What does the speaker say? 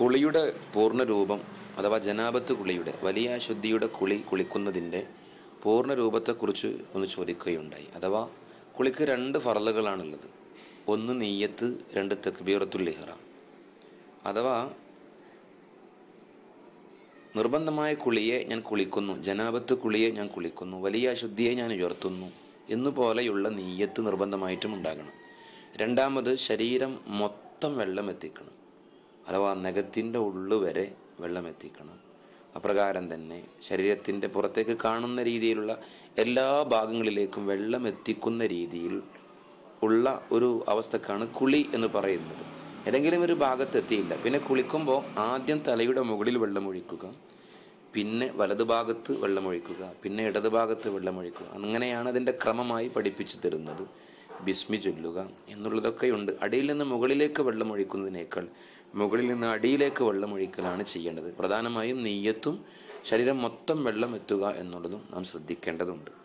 കുളിയുടെ പൂർണ രൂപം അഥവാ ജനാപത്ത് കുളിയുടെ വലിയ ശുദ്ധിയുടെ കുളി കുളിക്കുന്നതിന്റെ പൂർണ രൂപത്തെക്കുറിച്ച് ഒന്ന് ചോദിക്കുകയുണ്ടായി. അഥവാ കുളിക്ക് രണ്ട് ഫറലുകളാണുള്ളത്. ഒന്ന് നെയ്യത്ത് രണ്ട് തക്ബീറത്തുൽ ഇഹ്റാം. അഥവാ നിർബന്ധമായ കുളിയെ ഞാൻ കുളിക്കുന്നു ജനാപത്ത് കുളിയെ ഞാൻ കുളിക്കുന്നു വലിയ ശുദ്ധിയെ ഞാൻ ഉയർത്തുന്നു എന്നുപോലെയുള്ള നെയ്യത്ത് നിർബന്ധമായിട്ടും ഉണ്ടാകണം. രണ്ടാമത് ശരീരം മൊത്തം വെള്ളം എത്തിക്കണം. അഥവാ നഖത്തിന്റെ ഉള്ളു വരെ വെള്ളം എത്തിക്കണം അപ്രകാരം തന്നെ ശരീരത്തിന്റെ പുറത്തേക്ക് കാണുന്ന രീതിയിലുള്ള എല്ലാ ഭാഗങ്ങളിലേക്കും വെള്ളം എത്തിക്കുന്ന രീതിയിൽ ഉള്ള ഒരു അവസ്ഥക്കാണ് കുളി എന്ന് പറയുന്നത്. ഏതെങ്കിലും ഒരു ഭാഗത്തെത്തിയില്ല. പിന്നെ കുളിക്കുമ്പോൾ ആദ്യം തലയുടെ മുകളിൽ വെള്ളമൊഴിക്കുക പിന്നെ വലതുഭാഗത്ത് വെള്ളമൊഴിക്കുക പിന്നെ ഇടതുഭാഗത്ത് വെള്ളമൊഴിക്കുക. അങ്ങനെയാണ് അതിന്റെ ക്രമമായി പഠിപ്പിച്ചു തരുന്നത്. ബിസ്മി ചൊല്ലുക എന്നുള്ളതൊക്കെയുണ്ട്. അടിയിൽ നിന്ന് മുകളിലേക്ക് വെള്ളമൊഴിക്കുന്നതിനേക്കാൾ മുകളിൽ നിന്ന് അടിയിലേക്ക് വെള്ളമൊഴിക്കലാണ് ചെയ്യേണ്ടത്. പ്രധാനമായും നെയ്യത്തും ശരീരം മൊത്തം വെള്ളം എത്തുക എന്നുള്ളതും നാം ശ്രദ്ധിക്കേണ്ടതുണ്ട്.